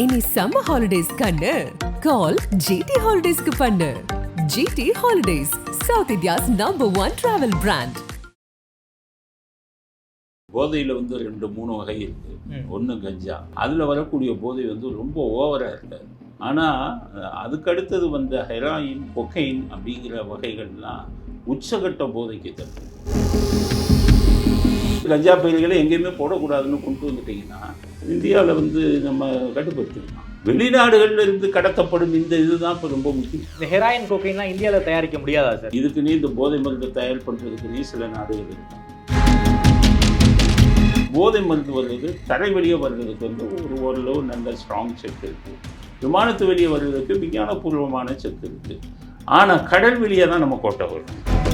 இனி summer holidays கண்ணு. கால் GT ஹாலிடேஸ்க்கு பண்ணு. GT holidays South India's number one travel brand போதையில் வந்து ரெண்டு மூணு வகை இருக்கு. ஒன்று கஞ்சா. அதில் வரக்கூடிய போதை வந்து ரொம்ப ஓவராக இருக்காது ஆனால் அதுக்கு அடுத்தது வந்த ஹெராயின் கொக்கைன் அப்படிங்கிற வகைகள்லாம் உச்சகட்ட போதைக்கு தருது கஞ்சா பயிர்களை எங்கேயுமே போடக்கூடாதுன்னு கொண்டு வந்துட்டீங்கன்னா இந்தியாவில் வந்து நம்ம கட்டுப்படுத்திடலாம் வெளிநாடுகள்ல இருந்து கடத்தப்படும் இந்த இதுதான் இப்போ ரொம்ப முக்கியம். இந்த ஹெராயின் கோக்கைன்லாம் இந்தியாவில் தயாரிக்க முடியாதா சார்? இதுக்குன்னே இந்த போதை மருந்து தயார் பண்ணுறதுக்குன்னே சில நாடுகள் போதை மருந்து வர்றது தரை வெளியே வர்றதுக்கு வந்து ஒரு ஓரளவு நல்ல ஸ்ட்ராங் செக் இருக்கு. விமானத்து வெளியே வர்றதுக்கு விஞ்ஞானபூர்வமான செக் இருக்கு. ஆனால் கடல் வெளியே தான் நம்ம கோட்டை வரும்.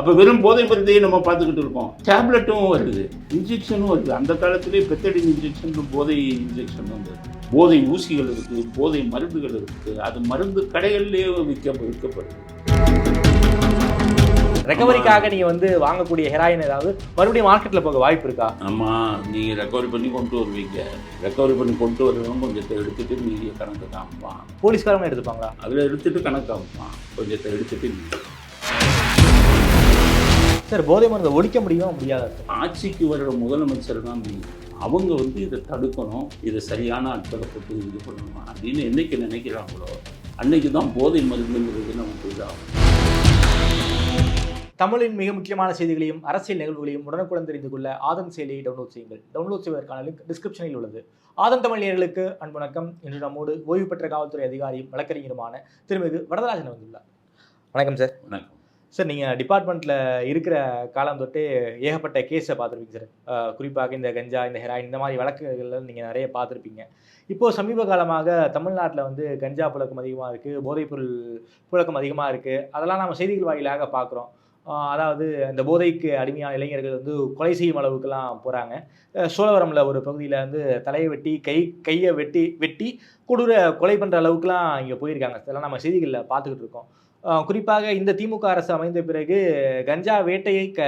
அப்போ வெறும் போதை மருந்தையே நம்ம பார்த்துக்கிட்டு இருக்கோம். டேப்லெட்டும் வருது. இன்ஜெக்ஷனும் வருது. அந்த காலத்திலே பெத்தடின் இன்ஜெக்ஷன் போதை இன்ஜெக்ஷன் வந்தது. போதை ஊசிகள் இருக்குது போதை மருந்துகள் இருக்குது. அது மருந்து கடைகள்லேயே விற்க விற்கப்படுது. ரெக்கவரிக்காக நீங்க வந்து வாங்கக்கூடிய ஹெராயின் ஏதாவது மறுபடியும் மார்க்கெட்ல போக வாய்ப்பு இருக்கா? ஆமாம் நீங்கள் ரெக்கவரி பண்ணி கொண்டு வருவீங்க. ரெக்கவரி பண்ணி கொண்டு வருவவங்க கொஞ்சத்தை எடுத்துட்டு மீதிய கணக்கு காமிப்பான் போலீஸ்காரங்க எடுத்துப்பாங்களா? அதில் எடுத்துட்டு கணக்கு காமிப்பான் கொஞ்சத்தை எடுத்துட்டு மீதி சார் போதை மருந்தை ஒழிக்க முடியுமா? முடியாதா. ஆட்சிக்கு வர்ற முதலமைச்சர் தான். அவங்க வந்து இதை தடுக்கணும் இதை சரியான ஆட்களை போட்டு இது பண்ணணும் அப்படின்னு என்னைக்கு நினைக்கிறாங்களோ அன்னைக்கு தான் போதை மருந்துங்கிறது நமக்கு இதாகும். தமிழின் மிக முக்கியமான செய்திகளையும் அரசியல் நிகழ்வுகளையும் உடனுக்குடன் தெரிந்து கொள்ள ஆதன் செயலியை டவுன்லோட் செய்யுங்கள். டவுன்லோட் செய்வதற்கான லிங்க் டிஸ்கிரிப்ஷனில் உள்ளது. ஆதன் தமிழ் நேயர்களுக்கு அன்பு வணக்கம். இன்று நம்மோடு ஓய்வு பெற்ற காவல்துறை அதிகாரியும் வழக்கறிஞருமான திருமிகு வரதராஜன் வந்துள்ளார் வணக்கம் சார் வணக்கம். சார் நீங்கள் டிபார்ட்மெண்ட்டில் இருக்கிற காலம் தொட்டே ஏகப்பட்ட கேஸை பார்த்துருப்பீங்க சார். குறிப்பாக இந்த கஞ்சா இந்த ஹெராயின் இந்த மாதிரி வழக்குகளில் நீங்கள் நிறைய பார்த்துருப்பீங்க. இப்போது சமீப காலமாக தமிழ்நாட்டில் வந்து கஞ்சா புழக்கம் அதிகமாக இருக்குது போதைப்பொருள் புழக்கம் அதிகமாக இருக்குது அதெல்லாம் நம்ம செய்திகள் வாயிலாக பார்க்குறோம். அதாவது இந்த போதைக்கு அடிமையான இளைஞர்கள் வந்து கொலை செய்யும் அளவுக்குலாம் போகிறாங்க சோழவரமில் ஒரு பகுதியில் வந்து தலையை வெட்டி கை கையை வெட்டி வெட்டி கொடூர கொலை பண்ணுற அளவுக்குலாம் இங்கே போயிருக்காங்க. இதெல்லாம் நம்ம செய்திகளில் பார்த்துக்கிட்டு இருக்கோம். குறிப்பாக இந்த திமுக அரசு அமைந்த பிறகு கஞ்சா வேட்டையை க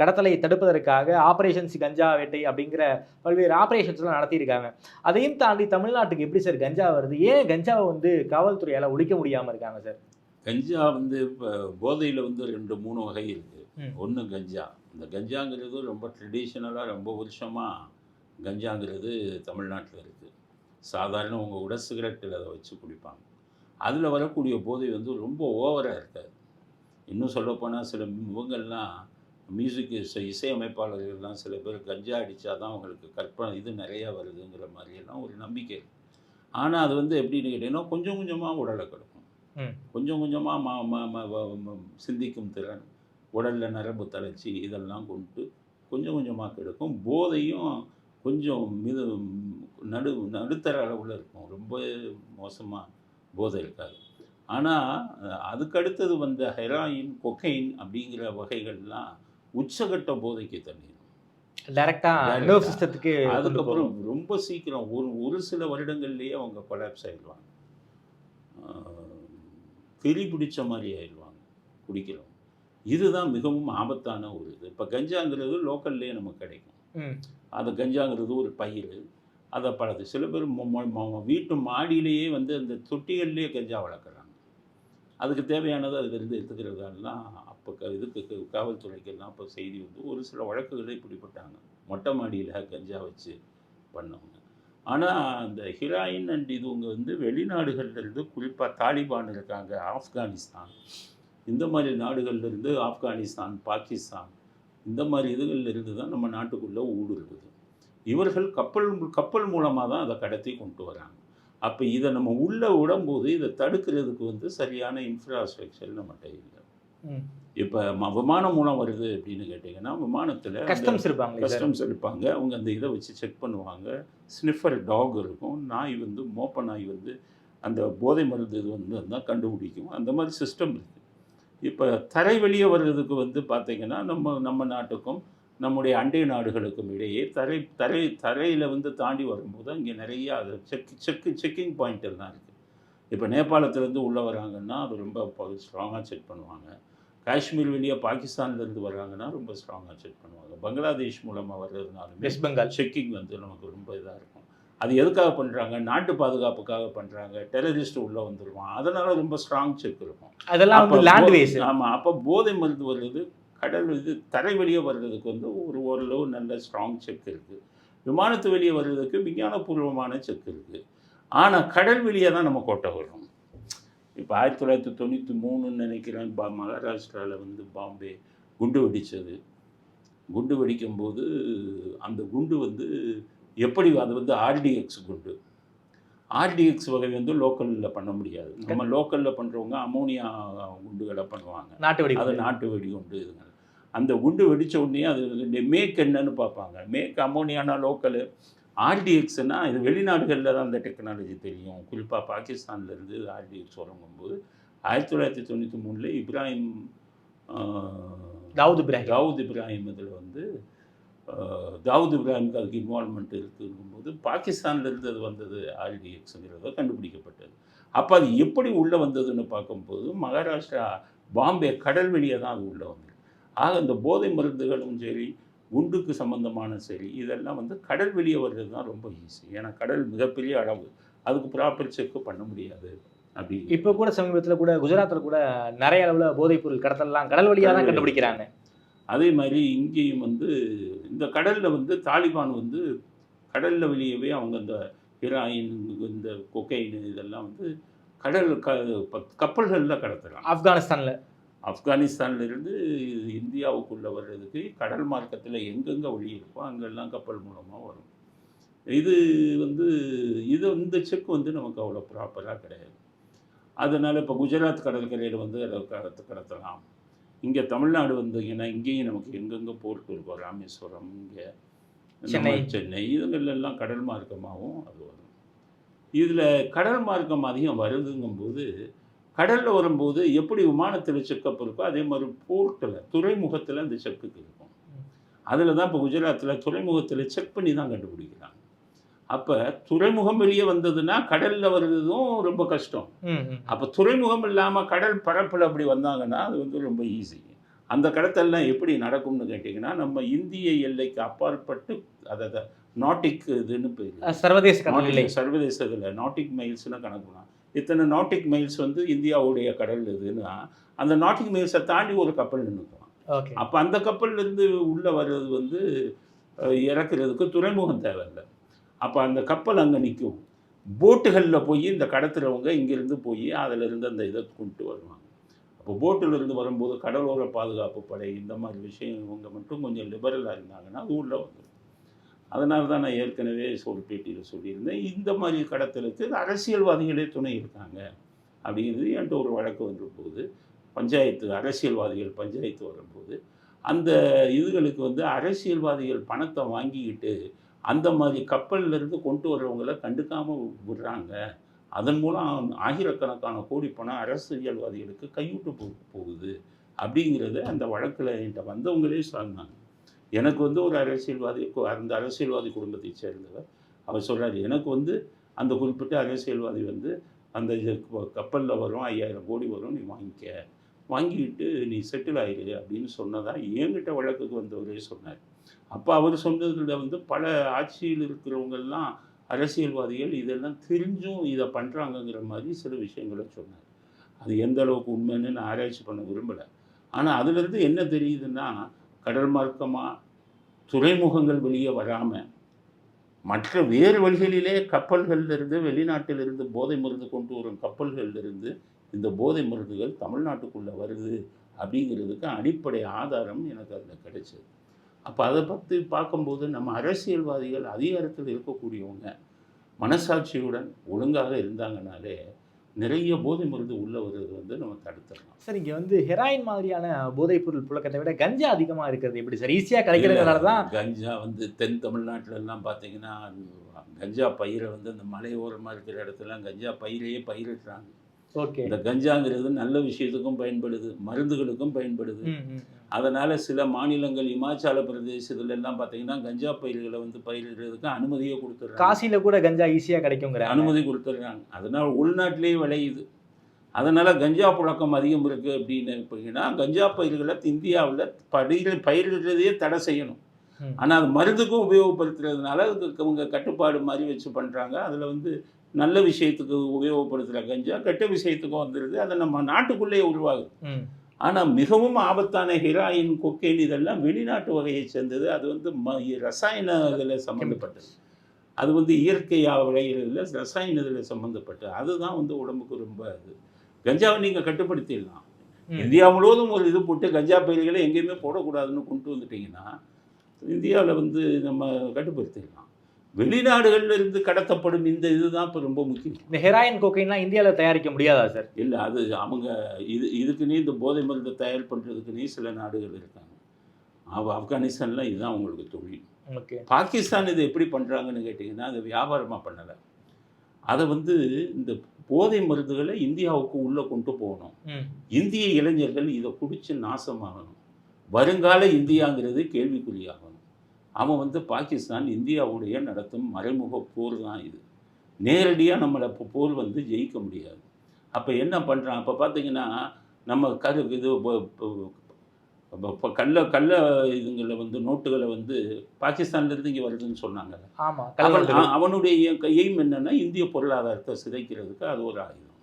கடத்தலை தடுப்பதற்காக ஆபரேஷன்ஸ் கஞ்சா வேட்டை அப்படிங்கிற பல்வேறு ஆபரேஷன்ஸ்லாம் நடத்தியிருக்காங்க. அதையும் தாண்டி தமிழ்நாட்டுக்கு எப்படி சார் கஞ்சா வருது? ஏன் கஞ்சாவை வந்து காவல்துறையால் ஒழிக்க முடியாமல் இருக்காங்க சார்? கஞ்சா வந்து இப்போ போதையில் வந்து ரெண்டு மூணு வகை இருக்குது. ஒன்று கஞ்சா. இந்த கஞ்சாங்கிறது ரொம்ப ட்ரெடிஷ்னலாக ரொம்ப வருஷமாக கஞ்சாங்கிறது தமிழ்நாட்டில் இருக்குது சாதாரண உங்கள் உட சிகரெட்டில் அதை வச்சு குடிப்பாங்க. அதில் வரக்கூடிய போதை வந்து ரொம்ப ஓவராக இருக்காது. இன்னும் சொல்லப்போனால் சில இவங்கெல்லாம் மியூசிக் இசை இசையமைப்பாளர்கள்லாம் சில பேர் கஞ்சா அடித்தா தான் அவங்களுக்கு கற்பனை இது நிறையா வருதுங்கிற மாதிரியெல்லாம் ஒரு நம்பிக்கை. ஆனால் அது வந்து எப்படின்னு கேட்டிங்கன்னா கொஞ்சம் கொஞ்சமாக உடலை கெடுக்கும். கொஞ்சம் கொஞ்சமாக மா ம- சிந்திக்கும் திறன் உடலில் நரம்பு தளர்ச்சி இதெல்லாம் கொண்டு கொஞ்சம் கொஞ்சமாக கெடுக்கும். போதையும் கொஞ்சம் மிது நடு நடுத்தர அளவில் இருக்கும். ரொம்ப மோசமாக போதை இருக்காது ஆனால் அதுக்கு அடுத்தது வந்த ஹெராயின் கொக்கைன் அப்படிங்கிற வகைகள்லாம் உச்சகட்ட போதைக்கு தண்ணி டைரக்டாக சிஸ்டத்துக்கு அதுக்கப்புறம் ரொம்ப சீக்கிரம் ஒரு ஒரு சில வருடங்கள்லேயே அவங்க கொலாப்ஸ் ஆயிடுவாங்க. திரி பிடிச்ச மாதிரி ஆயிடுவாங்க குடிக்கிறவங்க. இதுதான் மிகவும் ஆபத்தான ஒரு இது. இப்போ கஞ்சாங்கிறது லோக்கல்லே நமக்கு கிடைக்கும். அது கஞ்சாங்கிறது ஒரு பயிர் அதை பழகு சில பேர் மொ- மொ- வீட்டு மாடியிலேயே வந்து அந்த தொட்டிகள்லேயே கஞ்சா வளர்க்குறாங்க. அதுக்கு தேவையானது அதிலிருந்து எடுத்துக்கிறதாலாம் அப்போ க இதுக்கு க- காவல்துறைக்கெல்லாம் இப்போ செய்தி வந்து ஒரு சில வழக்குகளே பிடிப்பட்டாங்க மொட்டை மாடியில் கஞ்சா வச்சு பண்ணவங்க. ஆனால் அந்த ஹிராயின் அண்ட் இதுவங்க வந்து வெளிநாடுகள்லேருந்து குறிப்பாக தாலிபான் இருக்காங்க ஆப்கானிஸ்தான். இந்த மாதிரி நாடுகள்லேருந்து ஆப்கானிஸ்தான் பாகிஸ்தான் இந்த மாதிரி இதுகள்லேருந்து தான் நம்ம நாட்டுக்குள்ளே ஊடுருவுது. இவர்கள் கப்பல் கப்பல் மூலமாக தான் அதை கடத்தி கொண்டு வராங்க. அப்போ இதை நம்ம உள்ளே விடும்போது இதை தடுக்கிறதுக்கு வந்து சரியான இன்ஃப்ராஸ்ட்ரக்சர் நம்மகிட்ட இல்லை. இப்போ விமானம் மூலம் வருது அப்படின்னு கேட்டிங்கன்னா விமானத்தில் கஸ்டம்ஸ் இருப்பாங்களே சார் கஸ்டம்ஸ் எடுப்பாங்க அவங்க அந்த இதை வச்சு செக் பண்ணுவாங்க. ஸ்னிஃபர் டாக் இருக்கும். நாய் வந்து மோப்ப நாய் வந்து அந்த போதை மருந்து இது வந்து தான் கண்டுபிடிக்கும். அந்த மாதிரி சிஸ்டம் இருக்குது இப்போ தரை வெளியே வர்றதுக்கு வந்து பார்த்திங்கன்னா நம்ம நம்ம நாட்டுக்கும் நம்முடைய அண்டை நாடுகளுக்கும் இடையே தரை தரை தரையில் வந்து தாண்டி வரும்போது அங்கே நிறைய அது செக் செக் செக்கிங் பாயிண்ட் எல்லாம் இருக்குது இப்போ நேபாளத்துலேருந்து உள்ளே வராங்கன்னா அது ரொம்ப ஸ்ட்ராங்காக செக் பண்ணுவாங்க. காஷ்மீர் வெளியே பாகிஸ்தான்லேருந்து வர்றாங்கன்னா ரொம்ப ஸ்ட்ராங்காக செக் பண்ணுவாங்க. பங்களாதேஷ் மூலமாக வர்றதுனாலுமே வெஸ்ட் பெங்கால். செக்கிங் வந்து நமக்கு ரொம்ப இதாக இருக்கும். அது எதுக்காக பண்ணுறாங்க நாட்டு பாதுகாப்புக்காக பண்ணுறாங்க டெரரிஸ்ட் உள்ளே வந்துடுவான் அதனால் ரொம்ப ஸ்ட்ராங் செக் இருக்கும். அதெல்லாம் வேஸ் ஆமாம் அப்போ போதை மருந்து வருது கடல் இது தரை வெளியே வர்றதுக்கு வந்து ஒரு ஓரளவு நல்ல ஸ்ட்ராங் செக் இருக்குது விமானத்து வெளியே வர்றதுக்கு விஞ்ஞானபூர்வமான செக் இருக்குது ஆனால் கடல் வெளியே தான் நம்ம கோட்டை வரும் இப்போ ஆயிரத்தி தொள்ளாயிரத்தி தொண்ணூற்றி மூணுன்னு நினைக்கிறேன் பா மகாராஷ்டிராவில் வந்து பாம்பே குண்டு வெடித்தது குண்டு வெடிக்கும்போது அந்த குண்டு வந்து எப்படி அது வந்து ஆர்டிஎக்ஸ் குண்டு. ஆர்டிஎக்ஸ் வகை வந்து லோக்கலில் பண்ண முடியாது. நம்ம லோக்கலில் பண்ணுறவங்க அமோனியா குண்டுகளை பண்ணுவாங்க. நாட்டு வெடி அது நாட்டு வெடி குண்டு இதுங்க. அந்த குண்டு வெடித்த உடனே அது மேக் என்னன்னு பார்ப்பாங்க. Make அமோனியானா local? ஆர்டிஎக்ஸ்னா இது வெளிநாடுகளில் தான் அந்த டெக்னாலஜி தெரியும். குறிப்பாக பாகிஸ்தான்லேருந்து ஆர்டிஎக்ஸ் தொடங்கும்போது ஆயிரத்தி தொள்ளாயிரத்தி தொண்ணூற்றி மூணில் இப்ராஹிம் தாவூத் இப்ராஹிம். தாவூத் இப்ராஹிம் இதில் வந்து தாவூத் இப்ராஹிம்க்கு அதுக்கு இன்வால்மெண்ட் இருக்குங்கும்போது பாகிஸ்தான்லேருந்து அது வந்தது ஆர்டிஎக்ஸுங்கிறத கண்டுபிடிக்கப்பட்டது. அப்போ அது எப்படி உள்ளே வந்ததுன்னு பார்க்கும்போது மகாராஷ்டிரா பாம்பே கடல் வெளியே தான் அது உள்ளே வந்தது. ஆக இந்த போதை மருந்துகளும் சரி குண்டுக்கு சம்பந்தமான சரி இதெல்லாம் வந்து கடல் வெளியே வர்றது தான் ரொம்ப ஈஸி ஏன்னா கடல் மிகப்பெரிய அளவு. அதுக்கு ப்ராப்பர் செக்கு பண்ண முடியாது அப்படி. இப்போ கூட சமீபத்தில் கூட குஜராத்தில் கூட நிறைய அளவில் போதைப் பொருள் கடத்தலாம் கடல் வழியாக தான். கண்டுபிடிக்கிறாங்க. அதே மாதிரி இங்கேயும் வந்து இந்த கடலில் வந்து தாலிபான் வந்து கடலில் வெளியவே அவங்க இந்த ஹிராயின் இந்த கொக்கைன் இதெல்லாம் வந்து கடல் க கப்பல்களில் கடத்துறாங்க. ஆப்கானிஸ்தானில். ஆப்கானிஸ்தான்ல இருந்து இந்தியாவுக்குள்ளே வர்றதுக்கு கடல் மார்க்கத்தில் எங்கெங்கே வழி இருக்கோ அங்கெல்லாம் கப்பல் மூலமாக வரும். இது வந்து இது இந்த செக் வந்து நமக்கு அவ்வளோ ப்ராப்பராக கிடையாது. அதனால் இப்போ குஜராத் கடற்கரையில் வந்து அதை கடத்து கடத்தலாம். இங்கே தமிழ்நாடு வந்தீங்கன்னா இங்கேயும் நமக்கு எங்கெங்கே போர்ட் இருக்கும் ராமேஸ்வரம் இங்கே சென்னை. சென்னை. இதுங்களெல்லாம் கடல் மார்க்கமாகவும் அது வரும். இதில் கடல் மார்க்கம் அதிகம் வருதுங்கும்போது கடலில் வரும்போது எப்படி விமானத்தில் செக்கப் இருக்கோ அதே மாதிரி போர்ட்டில் துறைமுகத்தில் அந்த செக்குக்கு இருக்கும். அதில் தான் இப்போ குஜராத்தில் துறைமுகத்தில் செக் பண்ணி தான் கண்டுபிடிக்கிறாங்க. அப்போ துறைமுகம் வெளியே வந்ததுன்னா கடலில் வர்றதும் ரொம்ப கஷ்டம். அப்போ துறைமுகம் இல்லாமல் கடல் பரப்பில் அப்படி வந்தாங்கன்னா அது வந்து ரொம்ப ஈஸி அந்த கடத்தெல்லாம் எப்படி நடக்கும்னு கேட்டிங்கன்னா நம்ம இந்திய எல்லைக்கு அப்பாற்பட்டு அதை நாட்டிக் இதுன்னு பேர். சர்வதேச சர்வதேச இதில் நாட்டிக் மைல்ஸ்னு கணக்குலாம் இத்தனை நாட்டிக் மைல்ஸ் வந்து இந்தியாவுடைய கடல் இதுன்னா அந்த நாட்டிக் மைல்ஸை தாண்டி ஒரு கப்பல் நின்றுக்கும் ஓகே. அப்போ அந்த கப்பல்லேருந்து உள்ளே வர்றது வந்து இறக்குறதுக்கு துறைமுகம் தேவையில்லை. அப்போ அந்த கப்பல் அங்கே நிற்கும் போட்டுகளில் போய் இந்த கடத்துகிறவங்க இங்கேருந்து போய் அதிலிருந்து அந்த இதை கொண்டு வருவாங்க. அப்போ போட்டில் இருந்து வரும்போது கடலோர பாதுகாப்பு படை இந்த மாதிரி விஷயம் இவங்க மட்டும் கொஞ்சம் லிபரலாக இருந்தாங்கன்னா அது உள்ளே வந்துடும் அதனால தான் நான் ஏற்கனவே சொல் பேட்டியில் சொல்லியிருந்தேன். இந்த மாதிரி கடத்தலுக்கு அரசியல்வாதிகளே துணை இருக்காங்க அப்படிங்கிறது என்கிட்ட ஒரு வழக்கு வந்த போது பஞ்சாயத்து அரசியல்வாதிகள் பஞ்சாயத்து வரும்போது அந்த இதுகளுக்கு வந்து அரசியல்வாதிகள் பணத்தை வாங்கிக்கிட்டு அந்த மாதிரி கப்பல்லேருந்து கொண்டு வர்றவங்கள கண்டுக்காமல் விடுறாங்க. அதன் மூலம் ஆயிரக்கணக்கான கோடி பணம் அரசியல்வாதிகளுக்கு கையூட்டு போ போகுது. அப்படிங்கிறத அந்த வழக்கில் என்கிட்ட வந்தவங்களே சொன்னாங்க. எனக்கு வந்து ஒரு அரசியல்வாதி அந்த அரசியல்வாதி குடும்பத்தை சேர்ந்தவர். அவர் சொல்கிறார் எனக்கு வந்து அந்த குறிப்பிட்ட அரசியல்வாதி வந்து அந்த கப்பலில் வரும் ஐயாயிரம் கோடி வரும் நீ வாங்கிக்க. வாங்கிக்கிட்டு நீ செட்டில் ஆயிரு அப்படின்னு சொன்னதாக என்கிட்ட வழக்குக்கு வந்தவரே சொன்னார். அப்போ அவர் சொன்னதில் வந்து பல ஆட்சியில் இருக்கிறவங்கெல்லாம் அரசியல்வாதிகள் இதெல்லாம் தெரிஞ்சும் இதை பண்ணுறாங்கங்கிற மாதிரி சில விஷயங்களை சொன்னார். அது எந்த அளவுக்கு உண்மைன்னு நான் ஆராய்ச்சி பண்ண விரும்பலை. ஆனால் அதுலேருந்து என்ன தெரியுதுன்னா கடல் மார்க்கமாக துறைமுகங்கள் வெளியே வராமல் மற்ற வேறு வழிகளிலே கப்பல்களிலிருந்து வெளிநாட்டிலிருந்து போதை மருந்து கொண்டு வரும் கப்பல்களிலிருந்து இந்த போதை மருந்துகள் தமிழ்நாட்டுக்குள்ளே வருது அப்படிங்கிறதுக்கு அடிப்படை ஆதாரம் எனக்கு அதில் கிடைச்சது. அப்போ அதை பற்றி பார்க்கும்போது நம்ம அரசியல்வாதிகள் அதிகாரத்தில் இருக்கக்கூடியவங்க மனசாட்சியுடன் ஒழுங்காக இருந்தாங்கனாலே நிறைய போதை மருந்து உள்ளே வர்றது வந்து நம்ம தடுத்துடலாம். சார் இங்கே வந்து ஹெராயின் மாதிரியான போதைப் பொருள் புழக்கத்தை விட கஞ்சா அதிகமாக இருக்கிறது எப்படி சார்? ஈஸியாக கிடைக்கிறதுனால தான்? கஞ்சா வந்து தென் தமிழ்நாட்டுல எல்லாம் பார்த்தீங்கன்னா கஞ்சா பயிரை வந்து அந்த மலையோரமாக இருக்கிற இடத்துல கஞ்சா பயிரையே பயிரிடுறாங்க. இந்த கஞ்சாங்கிறது நல்ல விஷயத்துக்கும் பயன்படுது மருந்துகளுக்கும் பயன்படுது. அதனால சில மாநிலங்கள் இமாச்சல பிரதேசத்துல எல்லாம் பார்த்தீங்கன்னா கஞ்சா பயிர்களை வந்து பயிரிடுறதுக்கு அனுமதியே கொடுத்துட்றாங்க. காசியில் கூட கஞ்சா ஈஸியாக கிடைக்குங்கிற. அனுமதி கொடுத்துட்றாங்க. அதனால உள்நாட்டிலேயே விளையுது. அதனால கஞ்சா புழக்கம் அதிகம் இருக்கு அப்படின்னு பார்த்தீங்கன்னா கஞ்சா பயிர்களை இந்தியாவில் பயிர் பயிரிடுறதையே தடை செய்யணும். ஆனால் அது மருந்துக்கும் உபயோகப்படுத்துறதுனால அதுக்கு அவங்க கட்டுப்பாடு மாதிரி வச்சு பண்ணுறாங்க அதில் வந்து நல்ல விஷயத்துக்கு உபயோகப்படுத்துகிற கஞ்சா கெட்ட விஷயத்துக்கும் வந்துடுது அதை நம்ம நாட்டுக்குள்ளேயே உருவாகுது. ஆனால் மிகவும் ஆபத்தான ஹெராயின் கொக்கைன் இதெல்லாம் வெளிநாட்டு வகையை சேர்ந்தது. அது வந்து ம ரசாயன இதில் சம்மந்தப்பட்டது அது வந்து இயற்கையாக விளையிறதுல ரசாயன இதில் சம்மந்தப்பட்டது அதுதான் வந்து உடம்புக்கு ரொம்ப இது. கஞ்சாவை நீங்கள் கட்டுப்படுத்திடலாம். இந்தியா முழுவதும் ஒரு இது போட்டு கஞ்சா பயிர்களை எங்கேயுமே போடக்கூடாதுன்னு கொண்டு வந்துட்டீங்கன்னா இந்தியாவில் வந்து நம்ம கட்டுப்படுத்திடலாம். வெளிநாடுகள்ல இருந்து கடத்தப்படும் இந்த இதுதான் இப்போ ரொம்ப முக்கியம். இந்த ஹெராயின் கோக்கைன்லாம் இந்தியாவில் தயாரிக்க முடியாதா சார்? இல்லை அது அவங்க இது இதுக்குன்னே இந்த போதை மருந்தை தயார் பண்ணுறதுக்குன்னே சில நாடுகள் இருக்காங்க. அவ ஆப்கானிஸ்தானில் இதுதான் அவங்களுக்கு தொழில். ஓகே. பாகிஸ்தான் இது எப்படி பண்ணுறாங்கன்னு கேட்டிங்கன்னா அது வியாபாரமாக பண்ணலை. அதை வந்து இந்த போதை மருந்துகளை இந்தியாவுக்கு உள்ளே கொண்டு போகணும். இந்திய இளைஞர்கள் இதை குடித்து நாசமாகணும். வருங்கால இந்தியாங்கிறது கேள்விக்குறியாகணும் அவன் வந்து பாகிஸ்தான் இந்தியாவுடைய நடத்தும் மறைமுக போர் தான் இது. நேரடியாக நம்மளை இப்போ போர் வந்து ஜெயிக்க முடியாது. அப்போ என்ன பண்ணுறான் அப்போ பார்த்தீங்கன்னா நம்ம கரு இது இப்போ கள்ள கள்ள இதுங்களை வந்து நோட்டுகளை வந்து பாகிஸ்தான்லேருந்து இங்கே வருதுன்னு சொன்னாங்க அவன் அவனுடைய எய்ம் என்னன்னா இந்திய பொருளாதாரத்தை சிதைக்கிறதுக்கு அது ஒரு ஆயுதம்.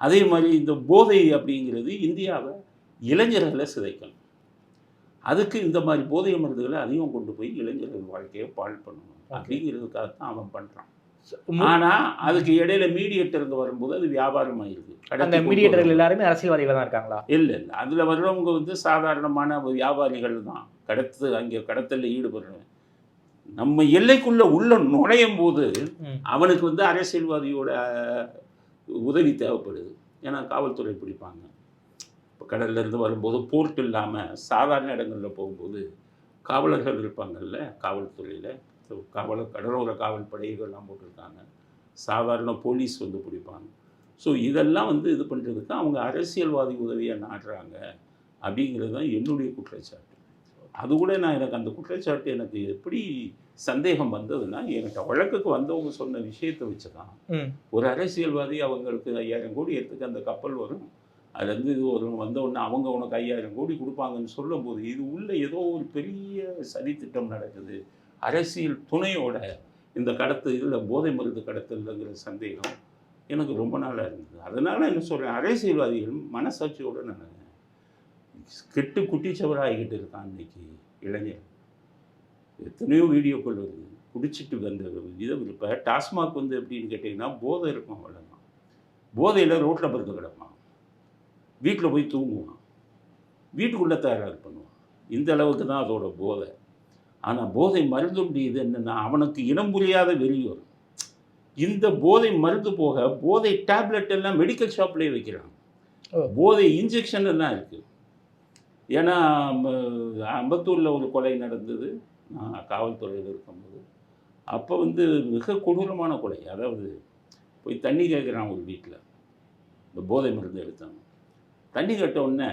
அதே மாதிரி இந்த போதை அப்படிங்கிறது இந்தியாவை இளைஞர்களை சிதைக்கணும். அதுக்கு இந்த மாதிரி போதை மருந்துகளை அதிகம் கொண்டு போய் இளைஞர்கள் வாழ்க்கையை பாழ் பண்ணணும். அப்படிங்கிறதுக்காக தான் அவன் பண்ணுறான் ஆனால் அதுக்கு இடையில மீடியேட்டருங்க வரும்போது அது வியாபாரம் ஆயிருக்கு அந்த மீடியேட்டர்கள் எல்லாருமே அரசியல்வாதிகள் தான் இருக்காங்களா? இல்லை இல்லை. அதில் வர்றவங்க வந்து சாதாரணமான வியாபாரிகள் தான். கடத்து அங்கே கடத்தலில் ஈடுபடுறவன் நம்ம எல்லைக்குள்ள உள்ள நுழையும் போது அவனுக்கு வந்து அரசியல்வாதியோட உதவி தேவைப்படுது. ஏன்னா காவல்துறை பிடிப்பாங்க. இப்போ கடல்ல இருந்து வரும்போது போர்ட் இல்லாமல் சாதாரண இடங்களில் போகும்போது காவலர்கள் இருப்பாங்கல்ல காவல்துறையில். காவலர் கடலோர காவல் படைகள்லாம் போட்டிருக்காங்க. சாதாரண போலீஸ் வந்து பிடிப்பாங்க. ஸோ இதெல்லாம் வந்து இது பண்ணுறதுக்கு அவங்க அரசியல்வாதி உதவியை நாடுறாங்க அப்படிங்கிறது தான் என்னுடைய குற்றச்சாட்டு. அது கூட நான் எனக்கு அந்த குற்றச்சாட்டு எனக்கு எப்படி சந்தேகம் வந்ததுன்னா எனக்கு வழக்குக்கு வந்தவங்க சொன்ன விஷயத்தை வச்சு தான் ஒரு அரசியல்வாதி அவங்களுக்கு ஐயாயிரம் கோடி எடுத்துக்க அந்த கப்பல் வரும். அதுலேருந்து இது ஒரு வந்த உடனே அவங்க உனக்கு ஐயாயிரம் கோடி கொடுப்பாங்கன்னு சொல்லும்போது இது உள்ள ஏதோ ஒரு பெரிய சதித்திட்டம் நடக்குது. அரசியல் துணையோட இந்த கடத்து இதில் போதை மருந்து கடத்தலுங்கிற சந்தேகம் எனக்கு ரொம்ப நாளாக இருந்தது. அதனால் என்ன சொல்கிறேன் அரசியல்வாதிகள் மனசாட்சியோடு நான் கெட்டு குட்டிச்சவராகிக்கிட்டு இருக்கான் இன்னைக்கு இளைஞர். எத்தனையோ வீடியோக்கள் வருது. குடிச்சிட்டு வந்த இதை இப்போ டாஸ்மாக் வந்து எப்படின்னு கேட்டிங்கன்னா போதை இருக்கும் அவ்வளோதான் போதையில் ரோட்டில் படுத்து கிடப்பான். வீட்டில் போய் தூங்குவான். வீட்டுக்குள்ளே தயாராக பண்ணுவான். இந்த அளவுக்கு தான் அதோட போதை. ஆனால் போதை மருந்துடைய இது என்னென்னா அவனுக்கு இனம் புரியாத வரும் இந்த போதை மருந்து போக போதை டேப்லெட் எல்லாம் மெடிக்கல் ஷாப்லேயே வைக்கிறாங்க ஓ. போதை இன்ஜெக்ஷன் எல்லாம் இருக்குது ஏன்னா அம்பத்தூரில் ஒரு கொலை நடந்தது. நான் காவல்துறையில் இருக்கும்போது. அப்போ வந்து மிக கொடூரமான கொலை. அதாவது போய் தண்ணி கேட்குறான் ஒரு வீட்டில். இந்த போதை மருந்து எடுத்தாங்க. தண்ணி கட்ட உடனே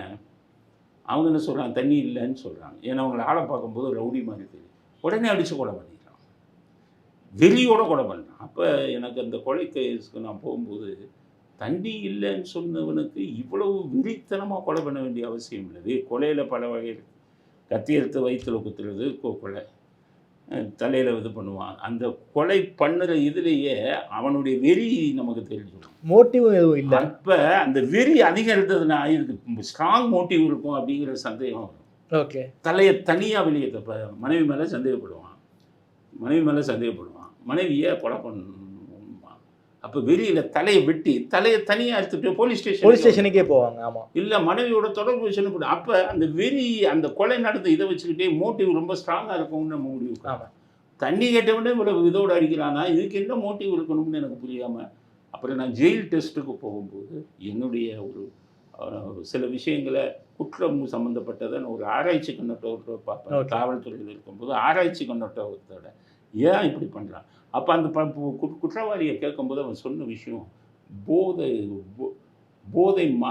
அவங்க என்ன சொல்கிறாங்க தண்ணி இல்லைன்னு சொல்கிறாங்க ஏன்னா அவங்கள ஆளை பார்க்கும்போது ரவுடி மாதிரி தெரியும் உடனே அடித்து கொலை பண்ணிடுறான் வெறியோட கொலை பண்ணுறான் அப்போ எனக்கு அந்த கொலை கேஸுக்கு நான் போகும்போது தண்ணி இல்லைன்னு சொன்னவனுக்கு இவ்வளவு விரித்தனமாக கொலை பண்ண வேண்டிய அவசியம் இல்லை. கொலையில் பல வகையில் கத்தி எடுத்து வயிற்றுல குத்துறது கொலை. தலையில் இது பண்ணுவான். அந்த கொலை பண்ணுற இதுலேயே அவனுடைய வெறி நமக்கு தெரிஞ்சிடும். மோட்டிவ் எதுவும் இல்லை. அப்போ அந்த வெறி அதிகம் இருந்ததுன்னா இதுக்கு ஸ்ட்ராங் மோட்டிவ் இருக்கும் அப்படிங்கிற சந்தேகம் ஓகே. தலையை தனியாக வெளியே மனைவி மேலே சந்தேகப்படுவான். மனைவி மேலே சந்தேகப்படுவான். மனைவியை கொலை பண்ணுவான் அப்போ வெறியில் தலையை வெட்டி தலையை தனியாக எடுத்துட்டு போலீஸ் ஸ்டேஷன் போலீஸ் ஸ்டேஷனுக்கே போவாங்க ஆமா. இல்லை மனைவியோட தொடர்பு வச்சுன்னு அப்போ அந்த வெறி அந்த கொலை நடந்த இதை வச்சுக்கிட்டே மோட்டிவ் ரொம்ப ஸ்ட்ராங்காக இருக்கும்னு நம்ம முடிவு தண்ணி கேட்டவனே இவ்வளவு இதோட அடிக்கிறானா? இதுக்கு என்ன மோட்டிவ் இருக்கணும்னு எனக்கு புரியாமல் அப்புறம் நான் ஜெயில் டெஸ்ட்டுக்கு போகும்போது என்னுடைய ஒரு சில விஷயங்களை குற்றம் சம்மந்தப்பட்டதை நான் ஒரு ஆராய்ச்சி கண்ணோட்டத்தோட பார்ப்பேன். காவல்துறையில் இருக்கும்போது ஆராய்ச்சி கண்ணோட்டத்தோட. ஏன் இப்படி பண்ணுறான் அப்போ அந்த குற்றவாளியை கேட்கும்போது அவன் சொன்ன விஷயம் போதை போதை மா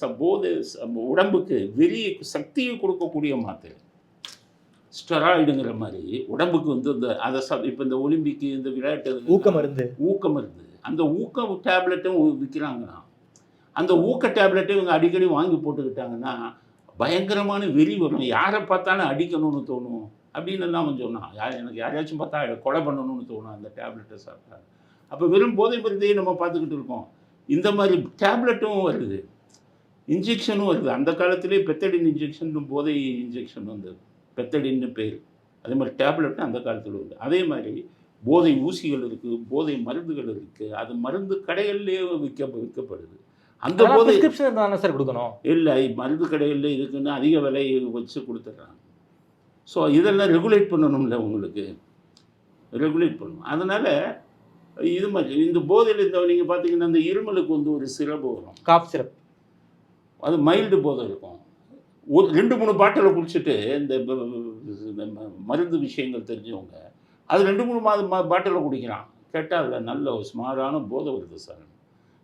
ச- போதை உடம்புக்கு வெளிய சக்தியை கொடுக்கக்கூடிய மாத்திரை. ஸ்டெராய்டுங்கிற மாதிரி உடம்புக்கு வந்து இந்த அதை ச இப்போ இந்த ஒலிம்பிக்கு இந்த விளையாட்டு ஊக்க மருந்து. ஊக்கம் இருந்து அந்த ஊக்க டேப்லெட்டும் விற்கிறாங்கன்னா அந்த ஊக்க டேப்லெட்டை இவங்க அடிக்கடி வாங்கி போட்டுக்கிட்டாங்கன்னா பயங்கரமான வெறி வரும். யாரை பார்த்தாலும் அடிக்கணும்னு தோணும். அப்படின்னு எல்லாம் அவன் சொன்னான். யார் எனக்கு யாரையாச்சும் பார்த்தா கொலை பண்ணணும்னு தோணும் அந்த டேப்லெட்டை சாப்பிட்டா. அப்போ வெறும் போதை மருந்தையே நம்ம பார்த்துக்கிட்டு இருக்கோம். இந்த மாதிரி டேப்லெட்டும் வருது. இன்ஜெக்ஷனும் வருது. அந்த காலத்திலே பெத்தடின் இன்ஜெக்ஷன் போதை இன்ஜெக்ஷன் வந்தது. பெத்தடின்னு பேர். அதே மாதிரி டேப்லெட்டும் அந்த காலத்தில் வருது. அதே மாதிரி போதை ஊசிகள் இருக்குது போதை மருந்துகள் இருக்குது அது மருந்து கடைகள்லேயே விற்க விற்கப்படுது. அந்த போதை சார் கொடுக்கணும்? இல்லை மருந்து கடைகளில் இருக்குன்னு அதிக விலை வச்சு கொடுத்துட்றாங்க. ஸோ இதெல்லாம் ரெகுலேட் பண்ணணும்ல உங்களுக்கு? ரெகுலேட் பண்ணணும். அதனால் இது மாதிரி இந்த போதையில் இந்த நீங்கள் பார்த்தீங்கன்னா இந்த இருமலுக்கு வந்து ஒரு சிறப்பு வரும். காஃப் சிரப் அது மைல்டு போதை இருக்கும். ஒரு ரெண்டு மூணு பாட்டிலை குடிச்சிட்டு இந்த மருந்து விஷயங்கள் தெரிஞ்சவங்க அது ரெண்டு மூணு மாத பாட்டிலை குடிக்கிறான். கேட்டால் அதில் நல்ல ஒரு சுமாரான போதை வருது சார்.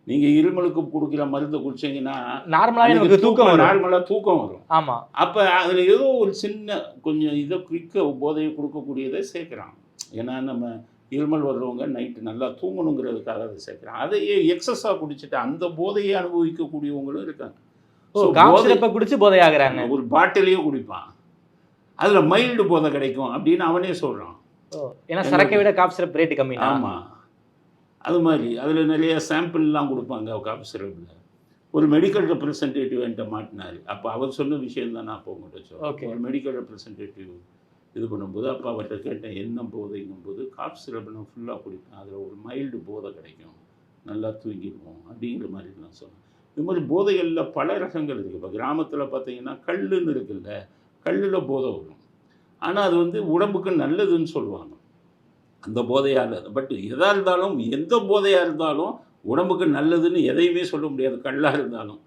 நீங்கள் இருமலுக்கு கொடுக்குற மருந்து குடிச்சீங்கன்னா நார்மலாவே நமக்கு தூக்கம் வரும். நார்மலாக தூக்கம் வரும். ஆமா. அப்போ அதில் ஏதோ ஒரு சின்ன கொஞ்சம் இதை குயிக்க போதையை கொடுக்கக்கூடியதை சேர்க்குறான். ஏன்னா நம்ம இருமல் வர்றவங்க நைட்டு நல்லா தூங்கணுங்கிறதுக்காக அதை சேர்க்குறான். அதையே எக்ஸஸாக குடிச்சிட்டு அந்த போதையை அனுபவிக்கக்கூடியவங்களும் இருக்காங்க. சிரப்பை குடிச்சு போதையாகிறாங்க. ஒரு பாட்டிலையே குடிப்பான். அதில் மைல்டு போதை கிடைக்கும் அப்படின்னு அவனே சொல்கிறான் ஓ ஏன்னா சரக்கை விட காஃப் சிரப் ரேட் கம்மி ஆமாம் அது மாதிரி. அதில் நிறைய சாம்பிள்லாம் கொடுப்பாங்க காஃபி சிரப்பில் ஒரு மெடிக்கல் ரெப்ரசன்டேட்டிவ் என்கிட்ட மாட்டினார். அப்போ அவர் சொன்ன விஷயம் தான் நான் அப்போ உங்கள்கிட்ட. சொல்லுவேன் ஒரு மெடிக்கல் ரெப்ரசன்டேட்டிவ் இது பண்ணும்போது அப்போ அவர்கிட்ட கேட்டேன் என்ன போதைங்கும்போது காஃப் சிரப் நான் ஃபுல்லாக குடிப்பேன். அதில் ஒரு மைல்டு போதை கிடைக்கும். நல்லா தூங்கிடுவோம். அப்படிங்கிற மாதிரி நான் சொன்னேன். இது மாதிரி போதைகளில் பல ரகங்கள் இருக்குது இப்போ கிராமத்தில் பார்த்தீங்கன்னா கல்லுன்னு இருக்குல்ல கல்லில் போதை வரும். ஆனால் அது வந்து உடம்புக்கு நல்லதுன்னு சொல்லுவாங்க. அந்த போதையால் பட் எதாக இருந்தாலும் எந்த போதையாக இருந்தாலும் உடம்புக்கு நல்லதுன்னு எதையுமே சொல்ல முடியாது கல்லாக இருந்தாலும்.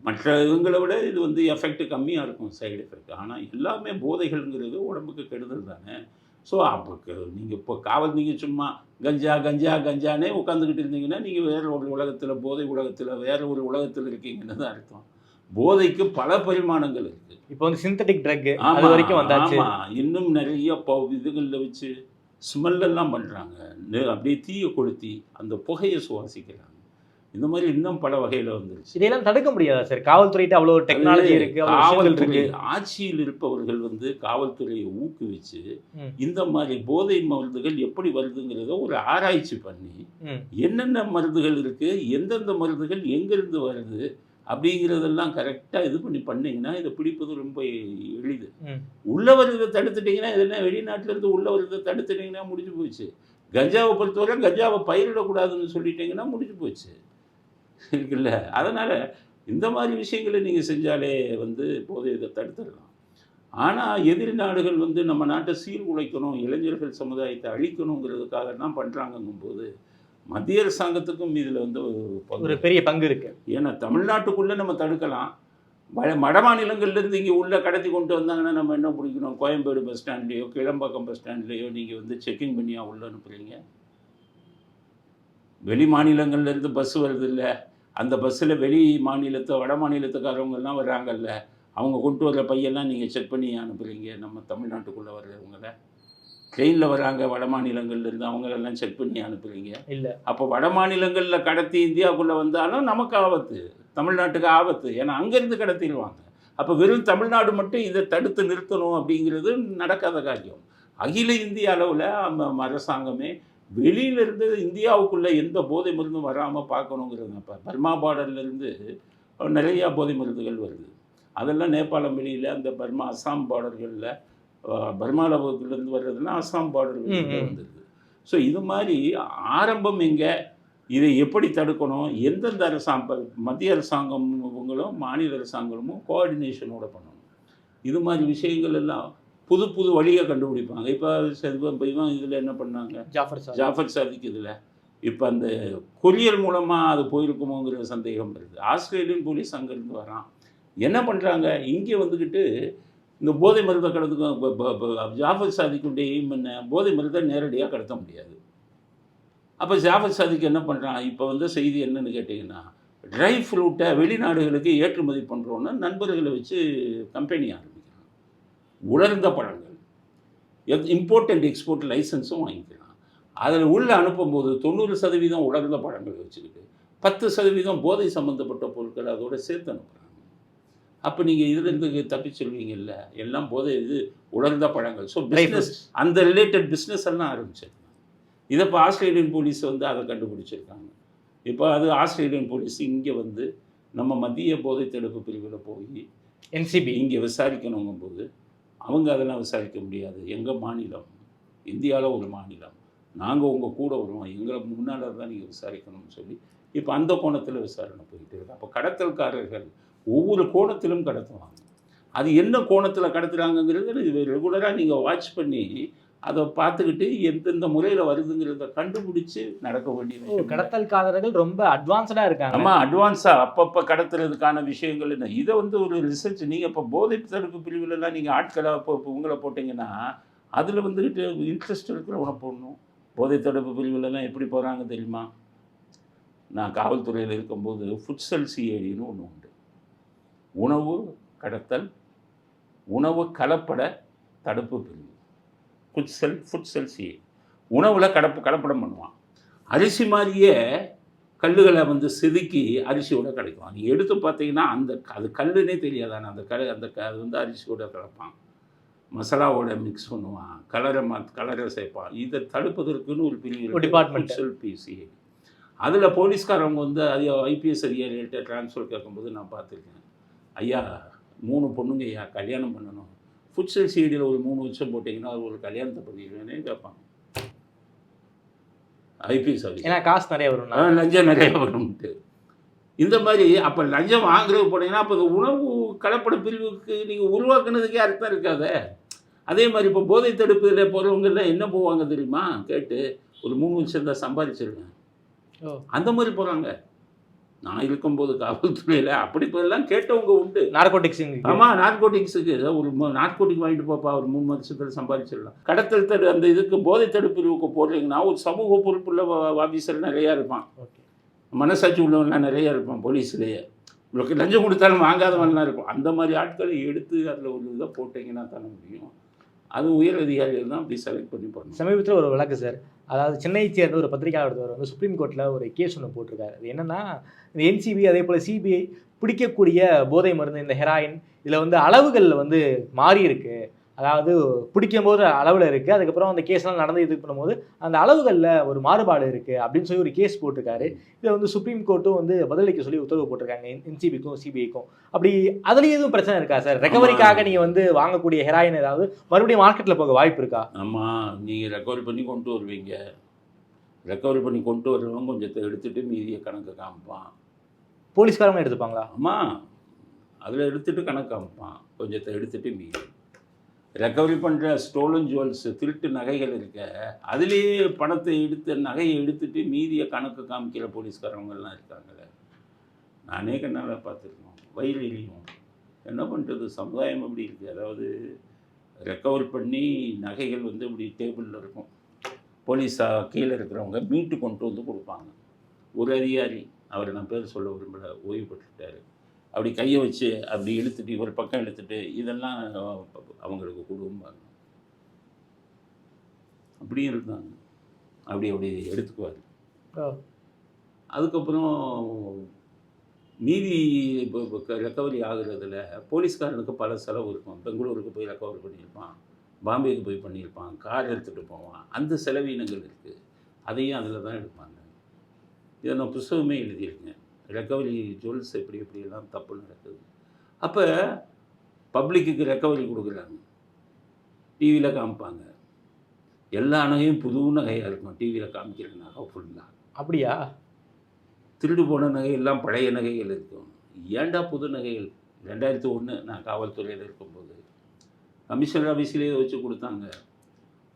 மற்ற இதுங்களை விட இது வந்து எஃபெக்ட் கம்மியாக இருக்கும் சைடு எஃபெக்ட் ஆனால் எல்லாமே போதைகள்ங்கிறது உடம்புக்கு கெடுதல் தானே. ஸோ அப்போ நீங்கள் இப்போ காவல் நீங்கள் சும்மா கஞ்சா கஞ்சா கஞ்சானே உட்காந்துக்கிட்டு இருந்தீங்கன்னா நீங்கள் வேற ஒரு உலகத்தில் போதை உலகத்தில் வேற ஒரு உலகத்தில் இருக்கீங்கன்னு தான் அர்த்தம். போதைக்கு பல பரிமாணங்கள் இருக்குது இப்போ வந்து சிந்தட்டிக் ட்ரக் ஆமா, அது வரைக்கும் வந்தாச்சு. ஆமா. இன்னும் நிறைய ப- இதுகளில் வச்சு ஸ்மெல்லெல்லாம் பண்ணுறாங்க அப்படியே தீயை கொளுத்தி அந்த புகையை சுவாசிக்கிறாங்க. இந்த மாதிரி இன்னும் பல வகையில் வந்துருச்சு. இதையெல்லாம் தடுக்க முடியாதா சார்? காவல்துறையிட்ட அவ்வளவு டெக்னாலஜி இருக்கு காவல்துறை இருக்கு. ஆட்சியில் இருப்பவர்கள் வந்து காவல்துறையை ஊக்குவிச்சு. இந்த மாதிரி போதை மருந்துகள் எப்படி வருதுங்கிறத ஒரு ஆராய்ச்சி பண்ணி. என்னென்ன மருந்துகள் இருக்கு எந்தெந்த மருந்துகள் எங்கிருந்து வருது அப்படிங்கிறதெல்லாம் கரெக்டாக இது பண்ணி பண்ணீங்கன்னா இதை பிடிப்பது ரொம்ப எளிது. ம். உள்ள வருவதை தடுத்துட்டீங்கன்னா இதெல்லாம் வெளிநாட்டுல இருந்து உள்ள வருவதை தடுத்துட்டீங்கன்னா முடிஞ்சு போச்சு. கஞ்சாவை பொறுத்தவரை கஞ்சாவை பயிரிடக்கூடாதுன்னு சொல்லிட்டீங்கன்னா முடிஞ்சு போச்சு. இருக்குல்ல? அதனால் இந்த மாதிரி விஷயங்களை நீங்கள் செஞ்சாலே வந்து போதை இதை தடுத்துடலாம். ஆனால் எதிரி நாடுகள் வந்து நம்ம நாட்டை சீர்குலைக்கணும் இளைஞர்கள் சமுதாயத்தை அழிக்கணுங்கிறதுக்காக தான் பண்ணுறாங்கங்கும்போது மத்திய அரசாங்கத்துக்கும் இதில் வந்து ஒரு பெரிய பங்கு இருக்கு. ஏன்னா தமிழ்நாட்டுக்குள்ளே நம்ம தடுக்கலாம். வட வட மாநிலங்கள்லேருந்து இங்கே உள்ளே கடத்தி கொண்டு வந்தாங்கன்னா நம்ம என்ன பிடிக்கணும்? கோயம்பேடு பஸ் ஸ்டாண்ட்லேயோ கிளம்பாக்கம் பஸ் ஸ்டாண்ட்லேயோ நீங்கள் வந்து செக்கிங் பண்ணியா உள்ளே அனுப்புகிறீங்க வெளி மாநிலங்கள்லேருந்து பஸ் வருது இல்லை அந்த பஸ்ஸில் வெளி மாநிலத்தை வட மாநிலத்துக்காரவங்கெல்லாம் வர்றாங்கல்ல. அவங்க கொண்டு வர்ற பையெல்லாம் நீங்கள் செக் பண்ணி அனுப்புகிறீங்க நம்ம தமிழ்நாட்டுக்குள்ளே வர்றவங்கள. ட்ரெயினில் வராங்க வட மாநிலங்கள்லேருந்து அவங்களெல்லாம் செக் பண்ணி அனுப்புகிறீங்க இல்ல. அப்போ வட மாநிலங்களில் கடத்தி இந்தியாவுக்குள்ளே வந்தாலும் நமக்கு ஆபத்து. தமிழ்நாட்டுக்கு ஆபத்து. ஏன்னா அங்கேருந்து கடத்திடுவாங்க. அப்போ வெறும் தமிழ்நாடு மட்டும் இதை தடுத்து நிறுத்தணும் அப்படிங்கிறது நடக்காத காரியம். அகில இந்திய அளவில் அரசாங்கமே வெளியிலேருந்து இந்தியாவுக்குள்ளே எந்த போதை மருந்தும் வராமல் பார்க்கணுங்கிறது இப்போ பர்மா பார்டர்லேருந்து நிறையா போதை மருந்துகள் வருது. அதெல்லாம் நேபாளம் வெளியில் அந்த பர்மா அஸ்ஸாம் பார்டர்களில் பர்மாவிலேருந்து வர்றதுன்னா அஸ்ஸாம் பார்டர். வந்துடுது ஸோ இது மாதிரி ஆரம்பம் எங்கே? இதை எப்படி தடுக்கணும்? எந்தெந்த அரசாங்கம் மத்திய அரசாங்கங்களும் மாநில அரசாங்கமும் கோஆர்டினேஷனோட பண்ணணும். இது மாதிரி விஷயங்கள் எல்லாம் புது புது வழியை கண்டுபிடிப்பாங்க. இப்போ இவன் இதில் என்ன பண்ணாங்க? ஜாஃபர் ஜாஃபர் சாதிக் இதில். இப்போ அந்த கொரியர் மூலமாக அது போயிருக்குமோங்கிற சந்தேகம் வருது. ஆஸ்திரேலியன் போலீஸ் அங்கேருந்து வரான். என்ன பண்ணுறாங்க இங்கே வந்துக்கிட்டு இந்த போதை மருந்தை கடத்துக்கும் ஜாஃபர் சாதிக்குடைய எய்ம் என்ன? போதை மருந்தை நேரடியாக கடத்த முடியாது. அப்போ ஜாஃபர் சாதிக்கு என்ன பண்ணுறான் இப்போ வந்து செய்தி என்னன்னு கேட்டிங்கன்னா ட்ரை ஃப்ரூட்டை வெளிநாடுகளுக்கு ஏற்றுமதி பண்ணுறோன்னு நண்பர்களை வச்சு கம்பெனி ஆரம்பிக்கிறான். உலர்ந்த பழங்கள். இம்போர்ட் அண்ட் எக்ஸ்போர்ட் லைசன்ஸும் வாங்கிக்கிறான். அதில் உள்ளே அனுப்பும்போது தொண்ணூறு சதவீதம் உலர்ந்த பழங்களை வச்சுக்கிட்டு பத்து சதவீதம் போதை சம்மந்தப்பட்ட பொருட்கள் அதோட சேர்த்து அனுப்புகிறாங்க அப்போ நீங்கள் இதுலேருந்து தப்பிச்சிருவீங்கல்ல எல்லாம் போதை இது உலர்ந்த பழங்கள். ஸோ பிஸ்னஸ் அந்த ரிலேட்டட் பிஸ்னஸ் எல்லாம் ஆரம்பிச்சிருக்காங்க. இதை இப்போ ஆஸ்திரேலியன் போலீஸ் வந்து அதை கண்டுபிடிச்சிருக்காங்க. இப்போ அது ஆஸ்திரேலியன் போலீஸ் இங்கே வந்து நம்ம மத்திய போதை தடுப்பு பிரிவில் போய் என்சிபி இங்கே விசாரிக்கணுங்கும் போது அவங்க அதெல்லாம் விசாரிக்க முடியாது. எங்கள் மாநிலம்? இந்தியாவில் ஒரு மாநிலம். நாங்கள் உங்கள் கூட வருவோம். எங்களை முன்னால் தான் நீங்கள் விசாரிக்கணும்னு சொல்லி இப்போ அந்த கோணத்தில் விசாரணை போயிட்டு இருக்கு. அப்போ கடத்தல்காரர்கள் ஒவ்வொரு கோணத்திலும் கடத்துவாங்க. அது என்ன கோணத்தில் கடத்துறாங்கங்கிறது ரெகுலராக நீங்கள் வாட்ச் பண்ணி அதை பார்த்துக்கிட்டு எந்தெந்த முறையில் வருதுங்கிறத கண்டுபிடிச்சு நடக்க வேண்டிய ஓ விஷயம். கடத்தல்காரர்கள் ரொம்ப அட்வான்ஸ்டா இருக்காங்க. ஆமா அட்வான்ஸாக அப்பப்போ கடத்துறதுக்கான விஷயங்கள் என்ன? இதை வந்து ஒரு ரிசர்ச் நீங்கள் இப்போ போதை தடுப்பு பிரிவுலலாம் நீங்கள் ஆட்களை இப்போ உங்களை போட்டிங்கன்னா அதில் வந்துக்கிட்டு இன்ட்ரெஸ்ட் இருக்கிறவனை போடணும். போதை தடுப்பு பிரிவுலலாம் எப்படி போகிறாங்க தெரியுமா? நான் காவல்துறையில் இருக்கும்போது ஃபுட்சல் சிஐடின்னு ஒன்று உண்டு. உணவு கடத்தல் உணவு கலப்பட தடுப்பு பிரிவு. ஃபுட்சல் ஃபுட்சல் சிஐ உணவில் கடப்பு கலப்படம் பண்ணுவான். அரிசி மாதிரியே கல்லுகளை வந்து செதுக்கி அரிசியோட கிடைக்கும். நீங்கள் எடுத்து பார்த்தீங்கன்னா அந்த அது கல்லுனே தெரியாதானே அந்த கல் அந்த க அது வந்து அரிசியோட கலப்பான். மசாலாவோட மிக்ஸ் பண்ணுவான். கலரை மா கலரை சேர்ப்பான். இதை தடுப்பதற்குன்னு ஒரு ஒரு department. ஃபுட்சல் பிசி அதில் போலீஸ்காரவங்க வந்து அது ஐபிஎஸ் அதிகாரிகிட்ட ட்ரான்ஸ்ஃபர் கேட்கும்போது நான் பார்த்துருக்கேன். ஐயா மூணு பொண்ணுங்க ஐயா கல்யாணம் பண்ணணும். ஃபுட்சல் சீடியில் ஒரு மூணு வருஷம் போட்டிங்கன்னா அது ஒரு கல்யாணத்தை பண்ணிடுவேனே கேட்பாங்க. ஐபிஎஸ் அதிகாரி ஏன்னா காசு நிறைய வரும்னா ஆ, லஞ்சம் நிறைய வரும்ட்டு. இந்த மாதிரி அப்போ லஞ்சம் வாங்குறது போனீங்கன்னா அப்போ இந்த உணவு கலப்பட பிரிவுக்கு நீங்கள் உருவாக்குனதுக்கே அர்த்தம் இருக்காதே. அதே மாதிரி இப்போ போதை தடுப்பில் போகிறவங்கெல்லாம் என்ன போவாங்க தெரியுமா? கேட்டு ஒரு மூணு வருஷம் தான் சம்பாதிச்சிருக்கேன் ஓ. அந்த மாதிரி போகிறாங்க நான் இருக்கும்போது காவல்துறையில் அப்படி போயெல்லாம் கேட்டவங்க உண்டு. நார்கோட்டிக்ஸ் ஆமாம் நார்கோட்டிக்ஸுக்கு ஏதோ ஒரு நார்கோட்டிக் வாங்கிட்டு போப்பா ஒரு மூணு வருஷத்தில் சம்பாதிச்சிடலாம். கடத்தல் தடு அந்த இதுக்கு போதை தடுப்பு பிரிவுக்கு போடுறீங்கன்னா ஒரு சமூக பொறுப்புள்ள ஆஃபீஸர் நிறையா இருப்பான். மனசாட்சி உள்ளவன்லாம் நிறைய இருப்பான் போலீஸ்லேயே. உங்களுக்கு லஞ்சம் கொடுத்தாலும் வாங்காதவன்லாம் இருக்கும். அந்த மாதிரி ஆட்களை எடுத்து அதில் ஒரு இதை போட்டிங்கன்னா தானே முடியும். அது உயர் அதிகாரிகள் தான் அப்படி செலக்ட் பண்ணி பண்ணணும். சமீபத்தில் ஒரு வழக்கு சார். அதாவது சென்னையை சேர்ந்த ஒரு பத்திரிகையாளர் ஒருத்தவர் வந்து சுப்ரீம் கோர்ட்டில் ஒரு கேஸ் ஒன்று போட்டிருக்காரு. அது என்னன்னா இந்த என்சிபி அதே போல் சிபிஐ பிடிக்கக்கூடிய போதை மருந்து இந்த ஹெராயின் இதில் வந்து அளவுகளில் வந்து மாறியிருக்கு. அதாவது பிடிக்கும் போது அளவில் இருக்குது அதுக்கப்புறம் அந்த கேஸ்லாம் நடந்து இது பண்ணும்போது அந்த அளவுகளில் ஒரு மாறுபாடு இருக்குது அப்படின்னு சொல்லி ஒரு கேஸ் போட்டிருக்காரு. இதை வந்து சுப்ரீம் கோர்ட்டும் வந்து பதிலளிக்க சொல்லி உத்தரவு போட்டிருக்காங்க. என்சிபிக்கும் சிபிஐக்கும் அப்படி அதுலேயும் எதுவும் பிரச்சனை இருக்கா சார்? ரெக்கவரிக்காக நீங்கள் வந்து வாங்கக்கூடிய ஹெராயின் ஏதாவது மறுபடியும் மார்க்கெட்டில் போக வாய்ப்பு இருக்கா? ஆமாம் நீங்கள் ரெக்கவரி பண்ணி கொண்டு வருவீங்க. ரெக்கவரி பண்ணி கொண்டு வரவங்க கொஞ்சத்தை எடுத்துகிட்டு மீதியை கணக்கு காமிப்பான். போலீஸ்காரங்க எடுத்துப்பாங்களா? ஆமாம் அதில் எடுத்துகிட்டு கணக்கு காமிப்பான். கொஞ்சத்தை எடுத்துகிட்டு மீதி. ரெக்கவரி பண்ணுற ஸ்டோலன் ஜுவல்ஸ் திருட்டு நகைகள் இருக்க அதுலேயே பணத்தை எடுத்து நகையை எடுத்துட்டு மீதியை கணக்கு காமிக்கிற போலீஸ்காரவங்கெல்லாம் இருக்காங்களே. நானே கண்ணால் பார்த்துருக்கோம். வயலிலையும் என்ன பண்ணுறது சமுதாயம் அப்படி இருக்குது அதாவது ரெக்கவர் பண்ணி நகைகள் வந்து இப்படி டேபிளில் இருக்கும். போலீஸாக கீழே இருக்கிறவங்க மீட்டு கொண்டு வந்து கொடுப்பாங்க. ஒரு அதிகாரி அவர் நான் பேர் சொல்ல விரும்பல ஓய்வு பெற்றுட்டார். அப்படி கையை வச்சு அப்படி இழுத்துட்டு ஒரு பக்கம் இழுத்துட்டு இதெல்லாம் அவங்களுக்கு கொடும்பாங்க அப்படியும் இருந்தாங்க. அப்படி அப்படி எடுத்துக்குவார். அதுக்கப்புறம் மீதி ரெக்கவரி ஆகுறதுல போலீஸ்காரனுக்கு பல செலவு இருக்கும். பெங்களூருக்கு போய் ரெக்கவரி பண்ணியிருப்பான். பாம்பேக்கு போய் பண்ணியிருப்பான். கார் எடுத்துகிட்டு போவான். அந்த செலவீனங்கள் இருக்குது அதையும் அதில் தான் எடுப்பாங்க. இதை நான் புஸ்தகமே எழுதியிருக்கேன். ரெக்கவரி ஜுவல்ஸ் எப்படி எப்படியெல்லாம் தப்பு நடக்குது. அப்போ பப்ளிக்குக்கு ரெக்கவரி கொடுக்குறாங்க. டிவியில் காமிப்பாங்க. எல்லா நகையும் புது நகையாக இருக்கும் டிவியில் காமிக்கிற நகை ஃபுல்லாக அப்படியா? திருடு போன நகையெல்லாம் பழைய நகைகள் இருக்கும். ஏன்டா புது நகைகள்? ரெண்டாயிரத்தி ஒன்று நான் காவல்துறையில் இருக்கும்போது கமிஷனர் ஆஃபீஸ்லேயே வச்சு கொடுத்தாங்க.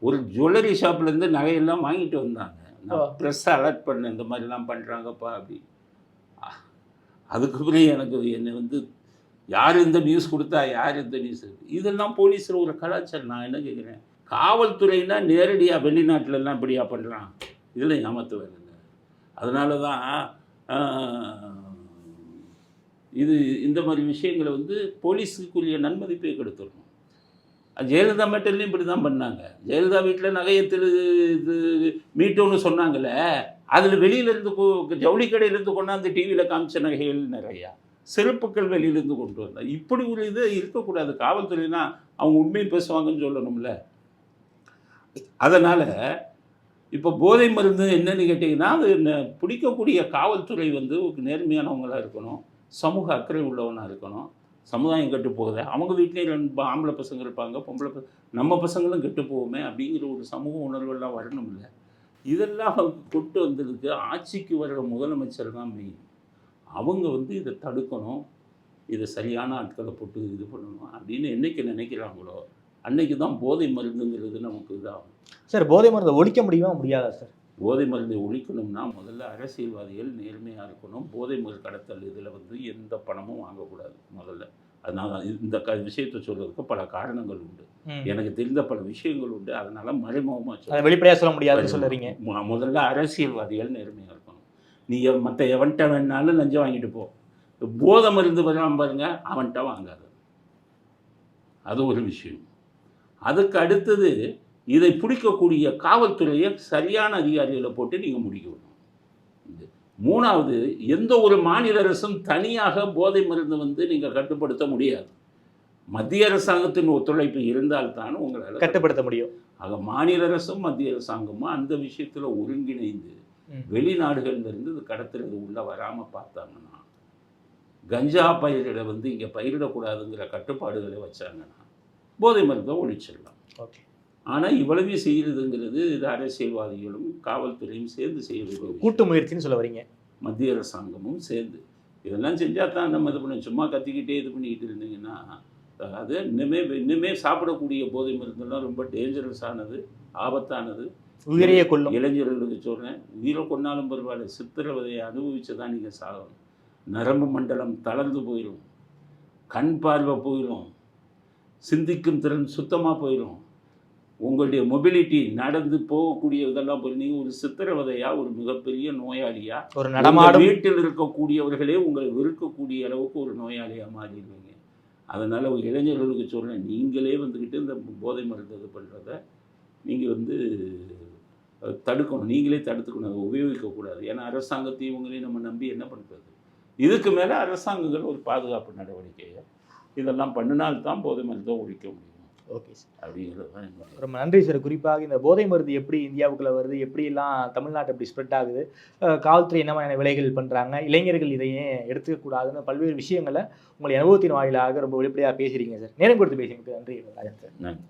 ஒரு ஜுவல்லரி ஷாப்லேருந்து நகையெல்லாம் வாங்கிட்டு வந்தாங்க. நான் ஓ. ப்ரெஸ்ஸை அலர்ட் பண்ணேன் இந்த மாதிரிலாம் பண்ணுறாங்கப்பா அப்படி. அ- அதுக்கப்புறம் எனக்கு என்னை வந்து யார் இந்த நியூஸ் கொடுத்தா யார் இந்த நியூஸ் இதெல்லாம் போலீஸில் ஒரு கலாச்சாரம். நான் என்ன கேட்குறேன்? காவல்துறைனா நேரடியாக வெளிநாட்டிலலாம் இப்படியா பண்ணுறான் இதில் ஏமாத்து வேணுங்க. அதனால தான் இது இந்த மாதிரி விஷயங்களை வந்து போலீஸுக்குரிய நன்மதிப்பை கெடுத்துடணும். ஜெயலலிதா மேட்டர்லேயும் இப்படி தான் பண்ணாங்க. ஜெயலலிதா வீட்டில் நகையை திரு இது மீட்டோன்னு சொன்னாங்களே அதில் வெளியிலேருந்து ஜவுளி கடையிலேருந்து கொண்டாந்து டிவியில் காமிச்ச நகைகள் நிறையா. செருப்புக்கள் வெளியிலேருந்து கொண்டு வந்தார் இப்படி ஒரு இது இருக்கக்கூடாது. காவல்துறைனா அவங்க உண்மையை பேசுவாங்கன்னு சொல்லணும்ல. அதனால் இப்போ போதை மருந்து என்னன்னு கேட்டிங்கன்னா அது ந- பிடிக்கக்கூடிய காவல்துறை வந்து நேர்மையானவங்களாக இருக்கணும். சமூக அக்கறை உள்ளவனாக இருக்கணும். சமுதாயம் கெட்டு போகுது? அவங்க வீட்லேயும் ரெண்டு ஆம்பளை பசங்க இருப்பாங்க பொம்பளை நம்ம பசங்களும் கெட்டு போவோமே அப்படிங்கிற ஒரு சமூக உணர்வெல்லாம் வரணும் இல்லை இதெல்லாம் கொண்டு வந்ததுக்கு ஆட்சிக்கு வர்ற முதலமைச்சர் தான் மெயின் அவங்க வந்து இதை தடுக்கணும். இதை சரியான ஆட்களை போட்டு இது பண்ணணும் அப்படின்னு என்னைக்கு நினைக்கிறாங்களோ அன்னைக்கு தான் போதை மருந்துங்கிறது நமக்கு இதாகும். சார் போதை மருந்தை ஒழிக்க முடியுமா? முடியாதா சார்? போதை மருந்தை ஒழிக்கணும்னா முதல்ல அரசியல்வாதிகள் நேர்மையாக இருக்கணும். போதை மருந்து கடத்தல் இதில் வந்து எந்த பணமும் வாங்கக்கூடாது முதல்ல. அதனால இந்த க விஷயத்தை சொல்றதுக்கு பல காரணங்கள் உண்டு. எனக்கு தெரிந்த பல விஷயங்கள் உண்டு. அதனால மறைமுகமாக அதை வெளிப்படையா சொல்ல முடியாதுன்னு சொல்லுறீங்க. முதல்ல அரசியல்வாதிகள் நேர்மையாக இருக்கணும். நீ மற்ற எவன்கிட்ட வேணாலும் லஞ்சம் வாங்கிட்டு போ. போதை மருந்து வராம பாருங்க அவன்கிட்ட வாங்காத. அது ஒரு விஷயம். அதுக்கு அடுத்தது இதை பிடிக்கக்கூடிய காவல்துறையை சரியான அதிகாரிகளை போட்டு நீங்கள் முடிக்கணும் இது. மூணாவது எந்த ஒரு மாநில அரசும் தனியாக போதை மருந்து வந்து நீங்கள் கட்டுப்படுத்த முடியாது. மத்திய அரசாங்கத்தின் ஒத்துழைப்பு இருந்தால்தான் உங்களால் கட்டுப்படுத்த முடியும். ஆக மாநில அரசும் மத்திய அரசாங்கமும் அந்த விஷயத்தில் ஒருங்கிணைந்து ம். வெளிநாடுகள்ல இருந்து இது கடத்துறது உள்ளே வராமல் பார்த்தாங்கன்னா கஞ்சா பயிரிட வந்து இங்கே பயிரிடக்கூடாதுங்கிற கட்டுப்பாடுகளை வச்சாங்கன்னா போதை மருந்தை ஒழிச்சிடலாம். ஓகே. ஆனால் இவ்வளவு செய்கிறதுங்கிறது இது அரசியல்வாதிகளும் காவல்துறையும் சேர்ந்து செய்ய வேண்டிய விஷயம். கூட்டு முயற்சின்னு சொல்ல வரீங்க. மத்திய அரசாங்கமும் சேர்ந்து. இதெல்லாம் செஞ்சால் தான் நம்ம இது பண்ண சும்மா கத்திக்கிட்டே இது பண்ணிக்கிட்டு இருந்தீங்கன்னா அது இன்னுமே இன்னுமே சாப்பிடக்கூடிய போதை மருந்தெல்லாம் ரொம்ப டேஞ்சரஸ் ஆனது ஆபத்தானது. உயிரையே கொல்லும். இளைஞர்களுக்கு சொல்கிறேன் உயிரை கொண்டாலும் பரவாயில்ல சித்திரவதையை அனுபவிச்சு தான் நீங்கள் சாகணும். நரம்பு மண்டலம் தளர்ந்து போயிடும் கண் பார்வை போயிடும் சிந்திக்கும் திறன் சுத்தமாக போயிடும் உங்களுடைய மொபிலிட்டி நடந்து போகக்கூடிய இதெல்லாம் போய் நீங்கள் ஒரு சித்திரவதையா ஒரு மிகப்பெரிய நோயாளியா ஒரு நடமாடும் வீட்டில் இருக்கக்கூடியவர்களே உங்களை வெறுக்கக்கூடிய அளவுக்கு ஒரு நோயாளியாக மாறிடுவீங்க. அதனால் ஒரு இளைஞர்களுக்கு சொல்கிறேன் நீங்களே வந்துக்கிட்டு இந்த போதை மருந்து இது பண்ணுறத நீங்கள் வந்து தடுக்கணும். நீங்களே தடுத்துக்கணும். அதை உபயோகிக்கக்கூடாது ஏன்னா அரசாங்கத்தையும் இவங்களையும் நம்ம நம்பி என்ன பண்ணுறது இதுக்கு மேலே அரசாங்கங்கள் ஒரு பாதுகாப்பு நடவடிக்கையை இதெல்லாம் பண்ணினால்தான் போதை மருந்தை ஒழிக்க முடியும். ஓகே சார் என்னுடைய ரொம்ப நன்றி சார் குறிப்பாக இந்த போதை மருந்து எப்படி இந்தியாவுக்குள்ள வருது எப்படிலாம் தமிழ்நாட்டு எப்படி ஸ்ப்ரெட் ஆகுது காவல்துறை என்ன மாதிரியான விலைகள் பண்ணுறாங்க இளைஞர்கள் இதையே எடுத்துக்கக்கூடாதுன்னு பல்வேறு விஷயங்களை உங்களுடைய அனுபவத்தின் வாயிலாக ரொம்ப வெளிப்படையாக பேசுறீங்க சார் நேரம் கொடுத்து பேசினதுக்கு நன்றி. ராஜன் சார் நன்றி.